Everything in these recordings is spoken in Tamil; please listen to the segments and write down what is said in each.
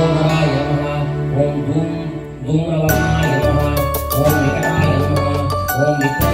मनोहराय नमः ॐ धूं धूमलवणाय नमः ॐ निकटाय नमः ॐ निकट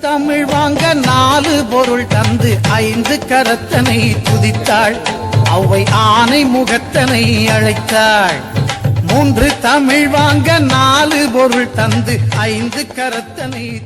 தமிழ் வாங்க நாலு பொருள் தந்து ஐந்து கரத்தனை துதித்தாள். அவை ஆனை முகத்தனை அழைத்தாள். மூன்று தமிழ் வாங்க நாலு பொருள் தந்து ஐந்து கரத்தனை